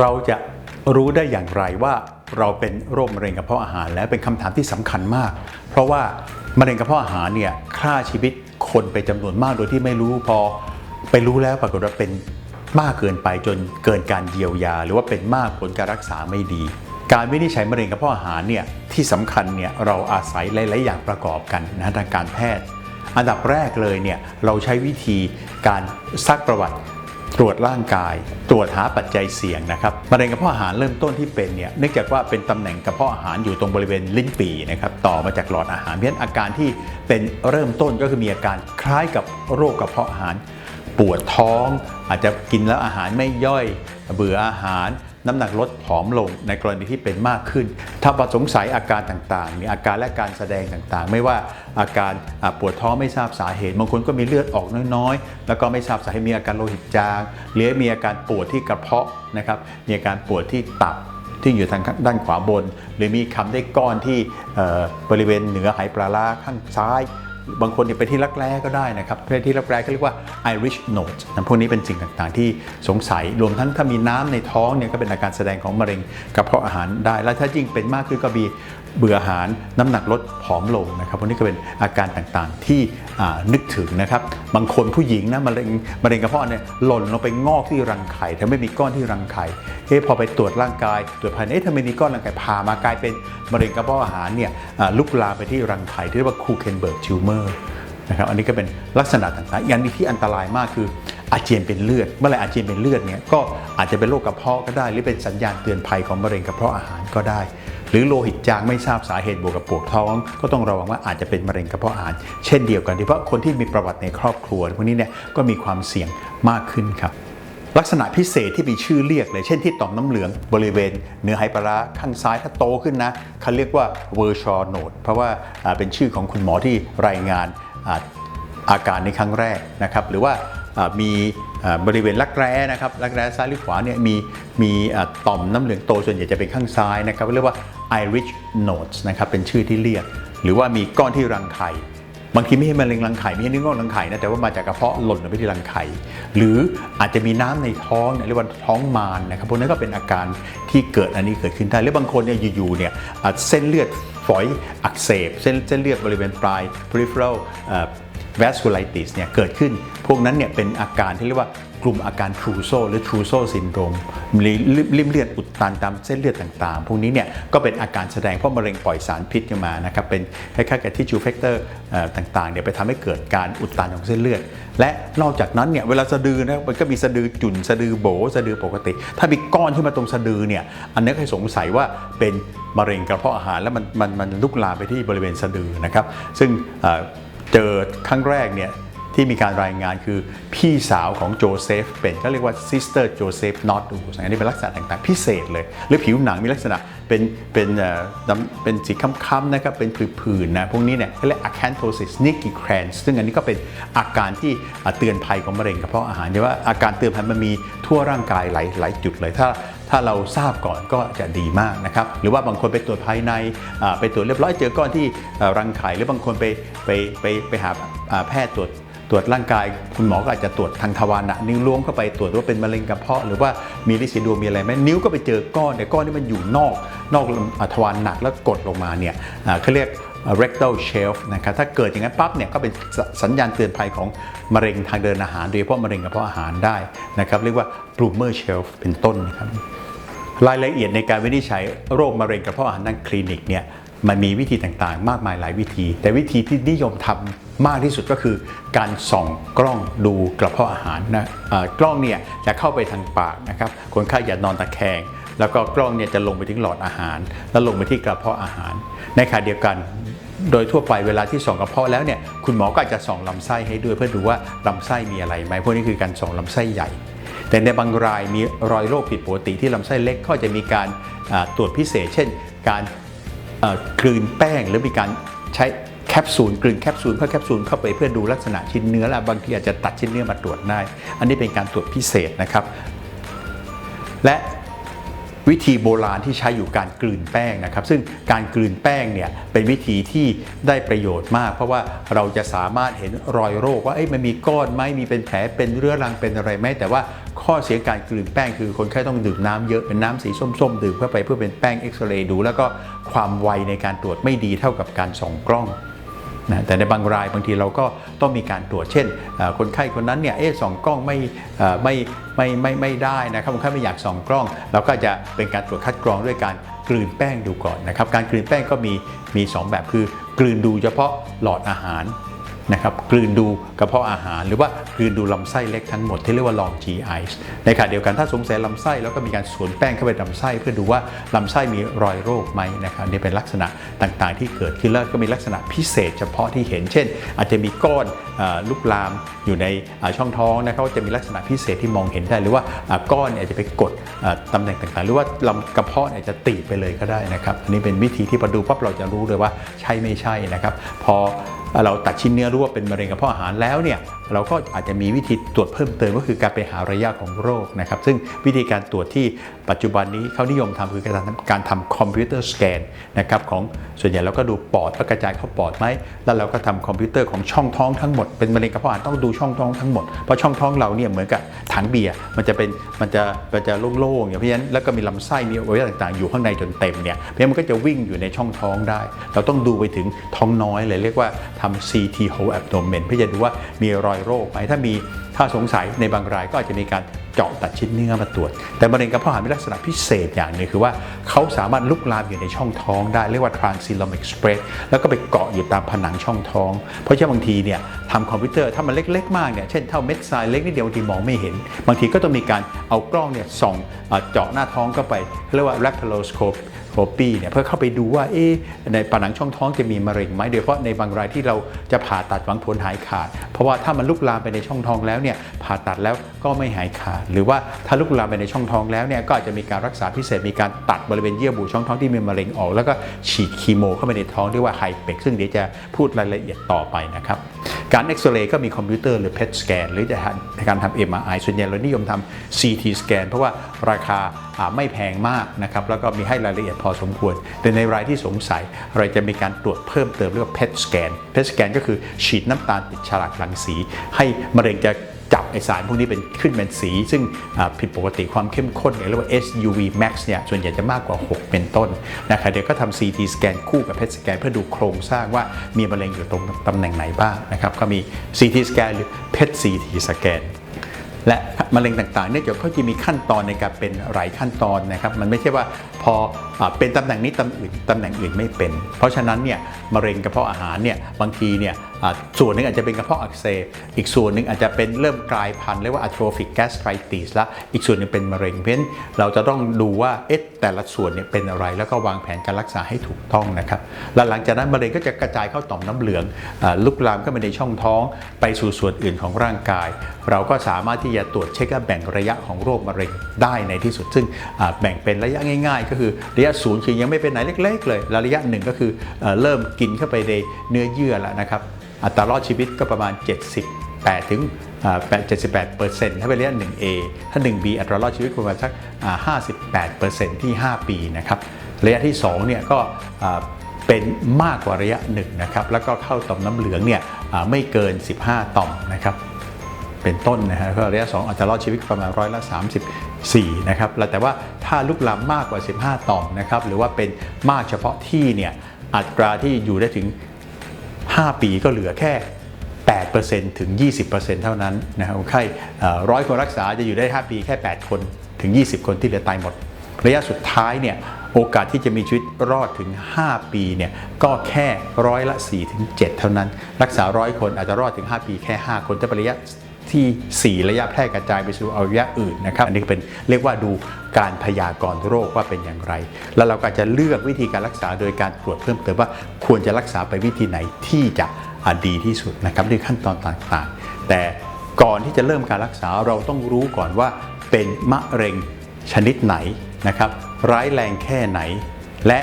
เราจะรู้ได้อย่างไรว่าเราเป็นโรคมะเร็งกระเพาะอาหารและเป็นคำถามที่สำคัญมาก เพราะว่ามะเร็งกระเพาะอาหารเนี่ยฆ่าชีวิตคนไปจำนวนมากโดยที่ไม่รู้พอไปรู้แล้วปรากฏว่าเป็นมากเกินไปจนเกินการเยียวยา หรือว่าเป็นมากผลการรักษาไม่ดี การวินิจฉัยมะเร็งกระเพาะอาหารเนี่ยที่สำคัญเนี่ยเราอาศัยหลาย ๆ อย่างประกอบกันนะทางการแพทย์ อันดับแรกเลยเนี่ยเราใช้วิธีการซักประวัติตรวจร่างกาย ตรวจหาปัจจัยเสี่ยงนะครับมะเร็งกระเพาะอาหารเริ่มต้นที่เป็นเนี่ยเนื่องจากว่าเป็นตำแหน่งกระเพาะอาหารอยู่ตรงบริเวณลิ้นปี่นะครับต่อมาจากหลอดอาหารเพราะฉะนั้นอาการที่เป็นเริ่มต้นก็คือมีอาการคล้ายกับโรคกระเพาะอาหาร ปวดท้อง อาจจะกินแล้วอาหารไม่ย่อย เบื่ออาหาร น้ำหนักลดผอมลงในกรณีที่เป็นมากขึ้น ถ้าประสงสัยอาการต่างๆ มีอาการและการแสดงต่างๆ ไม่ว่าอาการปวดท้องไม่ทราบสาเหตุบางคนก็มีเลือดออกน้อยๆ แล้วก็ไม่ทราบสาเหตุมีอาการโลหิตจางหรือมีอาการปวดที่กระเพาะนะครับมีอาการปวดที่ตับที่อยู่ทางด้านขวาบน หรือมีคำได้ก้อนที่บริเวณเหนือไหปลาร้าข้างซ้าย บางคนเนี่ยไปที่รักแร้ก็ได้นะครับไปที่รักแร้ก็เรียกว่า Irish Note นะพวกนี้เป็นสิ่งต่างๆ ที่สงสัยรวมทั้งถ้ามีน้ำในท้องเนี่ยก็เป็นอาการแสดงของมะเร็งกระเพาะอาหารได้ แล้วถ้ายิ่งเป็นมากขึ้นก็มี เบื่ออาหารน้ำหนักลดผอมลงนะครับพวกนี้ก็เป็นอาการต่างๆที่นึกถึงนะครับ บางคนผู้หญิงนะมะเร็งมะเร็งกระเพาะเนี่ยหล่นลงไปงอกที่รังไข่ทำให้มีก้อนที่รังไข่เอ๊ะพอไปตรวจร่างกายตรวจภายในเอ๊ะทำไมมีก้อนรังไข่พามากลายเป็นมะเร็งกระเพาะอาหารเนี่ยลุกลามไปที่รังไข่ที่เรียกว่าคูเคนเบิร์กทิวเมอร์นะครับอันนี้ก็เป็นลักษณะต่างๆอย่างนี้ที่อันตรายมากคืออาเจียนเป็นเลือด เมื่อไหรอาเจียนเป็นเลือดเนี่ยก็อาจจะเป็นโรคกระเพาะก็ได้ หรือเป็นสัญญาณเตือนภัยของมะเร็งกระเพาะอาหารก็ได้ หรือโลหิตจางไม่ทราบสาเหตุบวกกับปวดท้อง ก็ต้องระวังว่าอาจจะเป็นมะเร็งกระเพาะอาหาร เช่นเดียวกันที่เพราะคนที่มีประวัติในครอบครัวพวกนี้เนี่ยก็มีความเสี่ยงมากขึ้นครับลักษณะพิเศษที่มีชื่อเรียกเลย เช่นที่ต่อมน้ำเหลืองบริเวณเนื้อไหปลาร้าข้างซ้ายถ้าโตขึ้นนะเขาเรียกว่าเวอร์ชอโนดเพราะว่าเป็นชื่อของคุณหมอที่รายงานอาอาการในครั้งแรกนะครับหรือว่ามี บริเวณรักแร้นะครับรักแร้ซ้ายหรือขวาเนี่ยมีมีต่อมน้ำเหลืองโตส่วนใหญ่จะเป็นข้างซ้ายนะครับเรียกว่า Irish nodes นะครับเป็นชื่อที่เรียก หรือว่ามีก้อนที่รังไข่บางทีไม่ใช่มะเร็งรังไข่ไม่ใช่เนื้องอกรังไข่นะแต่ว่ามาจากกระเพาะหล่นไปที่รังไข่หรืออาจจะมีน้ำในท้องเนี่ยเรียกว่าท้องมารนะครับพวกนั้นก็เป็นอาการที่เกิดอันนี้เกิดขึ้นได้หรือบางคนเนี่ยอยู่ๆเนี่ยเส้นเลือดฝอยอักเสบ เส้นเส้นเลือดบริเวณปลาย peripheral vasculitis เนี่ยเกิดขึ้น พวกนั้นเนี่ยเป็นอาการที่เรียกว่ากลุ่มอาการทรูโซหรือทรูโซซินโดรมริมเลือดอุดตันตามเส้นเลือดต่างๆ พวกนี้เนี่ยก็เป็นอาการแสดงเพราะมะเร็งปล่อยสารพิษออกมานะครับเป็นคล้ายๆกับที่จูเฟกเตอร์ต่างๆเนี่ยไปทำให้เกิดการอุดตันของเส้นเลือด และนอกจากนั้นเนี่ยเวลาสะดือนะมันก็มีสะดือจุ่นสะดือโบสะดือปกติ ถ้ามีก้อนขึ้นมาตรงสะดือเนี่ยอันนี้ให้สงสัยว่าเป็นมะเร็งกระเพาะอาหารแล้วมันมันมันลุกลามไปที่บริเวณสะดือนะครับซึ่ง เจอครั้งแรกเนี่ยที่มีการรายงานคือพี่สาวของโจเซฟเป็นก็เรียกว่าซิสเตอร์โจเซฟนอตดูอันนี้เป็นลักษณะต่างๆพิเศษเลย หรือผิวหนังมีลักษณะเป็นเป็นเอ่อเป็นสีค้ำๆนะครับเป็นผื่นๆนะพวกนี้เนี่ยเขาเรียก acanthosis nigricans ซึ่งอันนี้ก็เป็นอาการที่เตือนภัยของมะเร็งกระเพาะอาหารแต่ว่าอาการเตือนภัยมันมีทั่วร่างกายหลายหลายจุดเลยถ้า ถ้าเราทราบก่อนก็จะดีมากนะครับ หรือว่าบางคนไปตรวจภายในไปตรวจเรียบร้อยเจอก้อนที่รังไข่หรือบางคนไปไปไปไปหาแพทย์ตรวจตรวจร่างกายคุณหมอก็อาจจะตรวจทางทวารหนักนิ้วล้วงเข้าไปตรวจว่าเป็นมะเร็งกระเพาะหรือว่ามีลิซิดวมีอะไรไหมนิ้วก็ไปเจอก้อนแต่ก้อนที่มันอยู่นอก นอกทวารหนักแล้วกดลงมาเนี่ยเขาเรียก rectal shelf นะครับถ้าเกิดอย่างนั้นปั๊บเนี่ยก็เป็นสสัญญาณเตือนภัยของมะเร็งทางเดินอาหารโดยเฉพาะมะเร็งกระเพาะอาหารได้นะครับเรียกว่า Bloomer shelf เป็นต้นนะครับรายละเอียดในการวินิจฉัยโรคมะเร็งกระเพาะอาหารทางคลินิกเนี่ยมันมีวิธีต่างๆ มากมายหลายวิธี แต่วิธีที่นิยมทำมากที่สุดก็คือ การส่องกล้องดูกระเพาะอาหารนะเออกล้องเนี่ยจะเข้าไปทางปากนะครับคนไข้อย่านอนตะแคง แล้วก็กล้องเนี่ยจะลงไปถึงหลอดอาหาร แล้วลงไปที่กระเพาะอาหาร ในขณะเดียวกัน โดยทั่วไปเวลาที่ส่องกระเพาะแล้วเนี่ยคุณหมอก็อาจจะส่องลำไส้ให้ด้วยเพื่อดูว่าลำไส้มีอะไรไหมพวกนี้คือการส่องลำไส้ใหญ่ แต่ในบางรายมีรอยโรคผิดปกติที่ลำไส้เล็กก็จะมีการตรวจพิเศษ เช่น การกลืนแป้งหรือมีการใช้แคปซูลกลืนแคปซูลเพื่อแคปซูลเข้าไปเพื่อดูลักษณะชิ้นเนื้อและบางทีอาจจะตัดชิ้นเนื้อมาตรวจได้ อันนี้เป็นการตรวจพิเศษนะครับ และ วิธีโบราณที่ใช้อยู่การกลืนแป้งนะครับ ซึ่งการกลืนแป้งเนี่ยเป็นวิธีที่ได้ประโยชน์มาก เพราะว่าเราจะสามารถเห็นรอยโรคว่ามันมีก้อนไหมมีเป็นแผลเป็นเรื้อรังเป็นอะไรไหมแต่ว่าข้อเสียการกลืนแป้งคือคนไข้ต้องดื่มน้ำเยอะเป็นน้ำสีส้มๆ ดื่มเข้าไปเพื่อเป็นแป้งเอ็กซเรย์ดู แล้วก็ความไวในการตรวจไม่ดีเท่ากับการส่องกล้อง นะแต่ในบางรายบางทีเราก็ต้องมีการตรวจเช่น คนไข้คนนั้นเนี่ยเอ๊ะส่องกล้องไม่เอ่ไม่ไม่ไม่ไม่ได้นะครับคนไข้ไม่อยากส่องกล้อง เราก็จะเป็นการตรวจคัดกรองด้วยการกลืนแป้งดูก่อนนะครับ การกลืนแป้งก็มีมีสองแบบคือกลืนดูเฉพาะหลอดอาหาร นะครับกลืนดูกระเพาะอาหาร หรือว่ากลืนดูลำไส้เล็กทั้งหมดที่เรียกว่า long GI ในขณะเดียวกันถ้าสงสัยลำไส้แล้วก็มีการสวนแป้งเข้าไปลำไส้เพื่อดูว่าลำไส้มีรอยโรคไหมนะครับนี่เป็นลักษณะต่างๆ ที่เกิดขึ้นแล้วก็มีลักษณะพิเศษ เฉพาะที่เห็นเช่น อาจจะมีก้อนอลุกลามอยู่ในช่องท้องนะครับจะมีลักษณะพิเศษที่มองเห็นได้ หรือว่าก้อนอาจจะไปกดตำแหน่งต่างๆ หรือว่าลำกระเพาะเนี่ยจะตีไปเลยก็ได้นะครับอันนี้เป็นวิธีที่พอดูปั๊บเราจะรู้เลยว่าใช่ไม่ใช่นะครับพอเราตัดชิ้นเนื้อรู้ว่าเป็นมะเร็งกระเพาะอาหารแล้วเนี่ยเราก็อาจจะมีวิธีตรวจเพิ่มเติมก็คือการไปหาระยะของโรคนะครับซึ่งวิธีการตรวจที่ปัจจุบันนี้เขานิยมทำคือการทำการทำคอมพิวเตอร์สแกนนะครับของส่วนใหญ่เราก็ดูปอดว่ากระจายเข้าปอดไหมแล้วเราก็ทำคอมพิวเตอร์ของช่องท้องทั้งหมดเป็นมะเร็งกระเพาะอาหารต้องดูช่องท้องทั้งหมดเพราะช่องท้องเราเนี่ยเหมือนกับถังเบียร์มันจะเป็นมันจะมันจะโล่งๆอย่างเพราะฉะนั้นแล้วก็มีลำไส้มีอวัยวะต่างๆ อยู่ข้างในจนเต็มเนี่ยเพราะฉะนั้นมันก็จะวิ่งอยู่ในช่องท้องได้ เราต้องดูไปถึงท้องน้อยเลยเรียกว่าทำ CT whole abdomen เพื่อจะดูว่ามีรอยโรคไหมถ้ามีถ้าสงสัยในบางรายก็อาจจะมีการเจาะตัดชิ้นเนื้อมาตรวจ แต่มะเร็งกระเพาะอาหารมีลักษณะพิเศษอย่างหนึงคือว่าเขาสามารถลุกลามอยู่ในช่องท้องได้เรียกว่า transcommon express แล้วก็ไปเกาะอยู่ตามผนังช่องท้อง เพราะฉะนั้นบางทีเนี่ยทำคอมพิวเตอร์ถ้ามันเล็ก ๆ มากเนี่ยเช่นเท่าเม็ดทรายเล็กนิดเดียวบางทีมองไม่เห็น บางทีก็ต้องมีการเอากล้องเนี่ยส่องเอ่อเจาะหน้าท้องเข้าไปเรียกว่า laparoscope โคปีเนี่ยเพื่อเข้าไปดูว่าเอ๊ในผนังช่องท้องจะมีมะเร็งไหมโดยเฉพาะในบางรายที่เราจะผ่าตัดหวังผลหายขาด เพราะว่าถ้ามันลุกลามไปในช่องท้องแล้วเนี่ยผ่าตัดแล้วก็ไม่หายขาด หรือว่าถ้าลุกลามไปในช่องท้องแล้วเนี่ยก็อาจจะมีการรักษาพิเศษมีการตัดบริเวณเยื่อบุช่องท้องที่มีมะเร็งออก แล้วก็ฉีดคีโมเข้าไปในท้องเรียกว่าไฮเปกซึ่งเดี๋ยวจะพูดรายละเอียดต่อไปนะครับ การเอ็กซเรย์ก็มีคอมพิวเตอร์หรือเพชสแกนหรือจะในการทำเอ็มไอส่วนใหญ่เรานิยมทำซีทีสแกนเพราะว่าราคาไม่แพงมากนะครับแล้วก็มีให้รายละเอียดพอสมควร แต่ในรายที่สงสัยเราจะมีการตรวจเพิ่มเติมเรียกว่าเพชสแกนเพชสแกนก็คือฉีดน้ำตาลติดฉลากรังสี ให้มะเร็งจะ จับไอสารพวกนี้เป็นขึ้นเป็นสี ซึ่งผิดปกติความเข้มข้นเรียกว่า SUV max เนี่ยส่วนใหญ่จะมากกว่า 6 เป็นต้นนะครับเดี๋ยวก็ทำ CT scan คู่กับ PET scan เพื่อดูโครงสร้างว่ามีมะเร็งอยู่ตรงตำแหน่งไหนบ้างนะครับก็มี CT scan หรือ PET CT scan และมะเร็งต่างๆเนี่ยเดี๋ยวเขาจะมีขั้นตอนในการเป็นหลายขั้นตอนนะครับ มันไม่ใช่ว่าพออเป็นตำแหน่งนี้ตำแหน่งอื่นตำแหน่งอื่นไม่เป็น เพราะฉะนั้นเนี่ยมะเร็งกระเพาะอาหารเนี่ยบางทีเนี่ย ส่วนหนึ่งอาจจะเป็นกระเพาะอักเสบอีกส่วนหนึ่งอาจจะเป็นเริ่มกลายพันธุ์เรียกว่า atrophic gastritis ละอีกส่วนหนึงเป็นมะเร็งเพราะฉะนั้นเราจะต้องดูว่าเอ๊ะแต่ละส่วนเนี่ยเป็นอะไรแล้วก็วางแผนการรักษาให้ถูกต้องนะครับแล้วหลังจากนั้นมะเร็งก็จะกระจายเข้าต่อมน้ำเหลืองอลุกลามเข้าไปในช่องท้องไปสู่ส่วนอื่นของร่างกาย เราก็สามารถที่จะตรวจเช็คและแบ่งระยะของโรคมะเร็งได้ในที่สุด ซึ่งแบ่งเป็นระยะง่าย ๆ ก็คือระยะศูนย์คือยังไม่เป็นไหนเล็ก ๆ เลย ระยะหนึ่งก็คือเอ่อเริ่มกินเข้าไปในเนื้อเยื่อแล้วนะครับ อัตรารอดชีวิตก็ประมาณ 78ถึง78เปอร์เซ็นต์ถ้าเป็นระยะ 1A ถ้า 1B อัตรารอดชีวิตประมาณสัก58เปอร์เซ็นต์ที่ 5 ปีนะครับระยะที่2เนี่ยก็เป็นมากกว่าระยะ1นะครับแล้วก็เข้าต่อมน้ำเหลืองเนี่ยไม่เกิน 15 ต่อมนะครับเป็นต้นนะฮะก็ระยะ 2อาจจะรอดชีวิตประมาณร้อยละ34นะครับแล้วแต่ว่าถ้าลุกลามมากกว่า 15 ต่อมนะครับหรือว่าเป็นมากเฉพาะที่เนี่ยอัตราที่อยู่ได้ถึง 5 ปีก็เหลือแค่ 8%ถึง 20%เท่านั้นนะครับคนไข้ร้อยคนรักษาจะอยู่ได้ 5 ปีแค่ 8 คนถึง 20 คนที่เหลือตายหมด ระยะสุดท้ายเนี่ยโอกาสที่จะมีชีวิตรอดถึง 5 ปีเนี่ยก็แค่ร้อยละ4ถึง7เท่านั้น รักษาร้อยคนอาจจะรอดถึง 5 ปีแค่ 5 คนแต่เป็นระยะ ที่ 4 ระยะแพร่กระจายไปสู่อวัยวะอื่นนะครับ อันนี้เป็นเรียกว่าดูการพยากรณ์โรคว่าเป็นอย่างไร แล้วเราก็จะเลือกวิธีการรักษาโดยการตรวจเพิ่มเติมว่าควรจะรักษาไปวิธีไหนที่จะดีที่สุดนะครับด้วยขั้นตอนต่างๆ แต่ก่อนที่จะเริ่มการรักษาเราต้องรู้ก่อนว่าเป็นมะเร็งชนิดไหนนะครับร้ายแรงแค่ไหน และ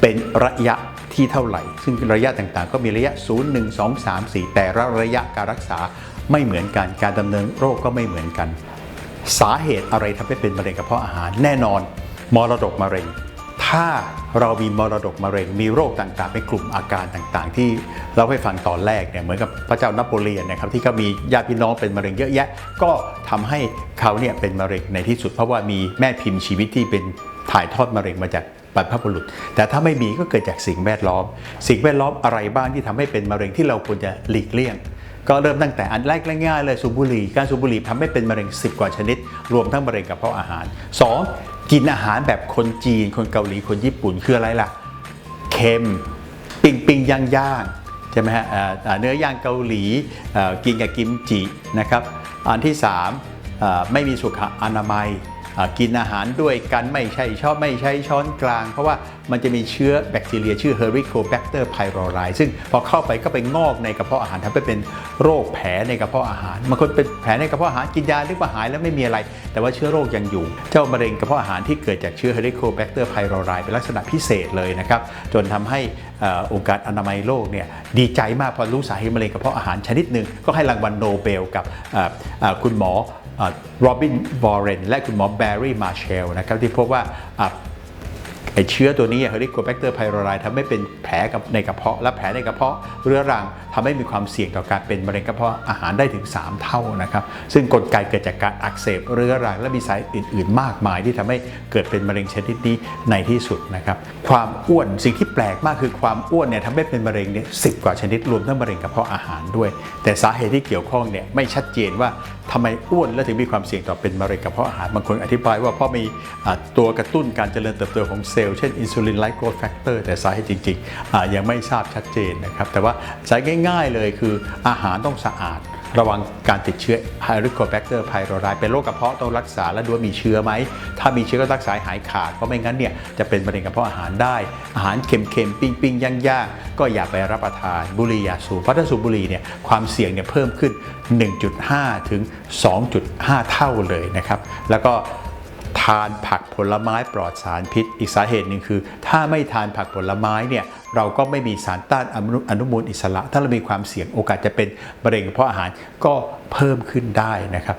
เป็นระยะที่เท่าไหร่ ซึ่งระยะต่างๆ ก็มีระยะ 0 1 2 3 4 แต่ละระยะการรักษา ไม่เหมือนกัน การดำเนินโรคก็ไม่เหมือนกัน สาเหตุอะไรทำให้เป็นมะเร็งกระเพาะอาหารแน่นอนมรดกมะเร็ง ถ้าเรามีมรดกมะเร็ง มีโรคต่างๆเป็นกลุ่มอาการต่างๆ ที่เราให้ฟังตอนแรกเนี่ยเหมือนกับพระเจ้านโปเลียนนะครับที่เขามีญาติพี่น้องเป็นมะเร็งเยอะแยะ ก็ทำให้เขาเนี่ยเป็นมะเร็งในที่สุด เพราะว่ามีแม่พิมพ์ชีวิตที่เป็นถ่ายทอดมะเร็งมาจากบรรพบุรุษ แต่ถ้าไม่มีก็เกิดจากสิ่งแวดล้อม สิ่งแวดล้อมอะไรบ้างที่ทำให้เป็นมะเร็งที่เราควรจะหลีกเลี่ยง ก็เริ่มตั้งแต่อันแรกง่ายๆเลยสูบบุหรี่การสูบบุหรี่ทำให้เป็นมะเร็ง 10 กว่าชนิด รวมทั้งมะเร็งกระเพาะอาหาร 2. กินอาหารแบบคนจีน คนเกาหลีคนญี่ปุ่นคืออะไรล่ะเค็มปิ้งปิ้งย่างย่างใช่ไหมฮะเนื้อย่างเกาหลีกินกับกิมจินะครับอันที่ 3 ไม่มีสุขอนามัย กินอาหารด้วยกันไม่ใช่ชอบไม่ใช้ช้อนกลาง เพราะว่ามันจะมีเชื้อแบคทีเรียชื่อ Helicobacter pylori ซึ่งพอเข้าไปก็ไปงอกในกระเพาะอาหารทำให้เป็นโรคแผลในกระเพาะอาหารบางคนเป็นแผลในกระเพาะอาหารกินยานึกว่าหายแล้วไม่มีอะไร แต่ว่าเชื้อโรคยังอยู่ เจ้ามะเร็งกระเพาะอาหารที่เกิดจากเชื้อ Helicobacter pylori เป็นลักษณะพิเศษเลยนะครับจนทำให้องค์การอนามัยโลกเนี่ยดีใจมากพอรู้สาเหตุมะเร็งกระเพาะอาหารชนิดหนึ่งก็ให้รางวัลโนเบลกับคุณหมอ โรบินวอร์เรนและคุณหมอแบร์รี่มาเชลนะครับที่พบว่าไอเชื้อตัวนี้ Helicobacter pylori ทำให้เป็นแผลในกระเพาะ และแผลในกระเพาะเรื้อรังทำให้มีความเสี่ยงต่อการเป็นมะเร็งกระเพาะอาหารได้ถึง 3 เท่านะครับ ซึ่งกลไกเกิดจากการอักเสบเรื้อรังและมีสาเหตุอื่น ๆ มากมาย ที่ทำให้เกิดเป็นมะเร็งชนิดนี้ในที่สุดนะครับ ความอ้วนสิ่งที่แปลกมากคือความอ้วนเนี่ยทำให้เป็นมะเร็งเนี่ยสิกว่าชนิดรวมทั้งมะเร็งกระเพาะอาหารด้วย แต่สาเหตุที่เกี่ยวข้องเนี่ยไม่ชัดเจนว่าทำไมอ้วนและถึงมีความเสี่ยงต่อเป็นมะเร็งกระเพาะอาหารบางคนอธิบายว่าเพราะมีตัวกระตุ้นการเจริญเติบโตของเซลล์เช่นอินซูลินไลโกแฟกเตอร์แต่สาเหตุจริงๆยังไม่ทราบชัดเจนนะครับแต่ว่าสายง่าย ๆเลยคืออาหารต้องสะอาด ระวังการติดเชื้อ Helicobacter pylori เป็นโรคกระเพาะต้องรักษาและดูว่ามีเชื้อไหม ถ้ามีเชื้อก็รักษาให้หายขาด เพราะไม่งั้นเนี่ยจะเป็นมะเร็งกระเพาะอาหารได้ อาหารเค็มๆ ปิ้งๆ ย่างๆ ก็อย่าไปรับประทานบุหรี่อย่าสูบเพราะถ้าสูบบุหรี่เนี่ยความเสี่ยงเนี่ยเพิ่มขึ้น 1.5 ถึง 2.5 เท่าเลยนะครับ แล้วก็ทานผักผลไม้ปลอดสารพิษ อีกสาเหตุหนึ่งคือ ถ้าไม่ทานผักผลไม้เนี่ย เราก็ไม่มีสารต้านอนุอนุมูลอิสระ ถ้าเรามีความเสี่ยงโอกาสจะเป็นมะเร็งเพราะอาหารก็เพิ่มขึ้นได้นะครับ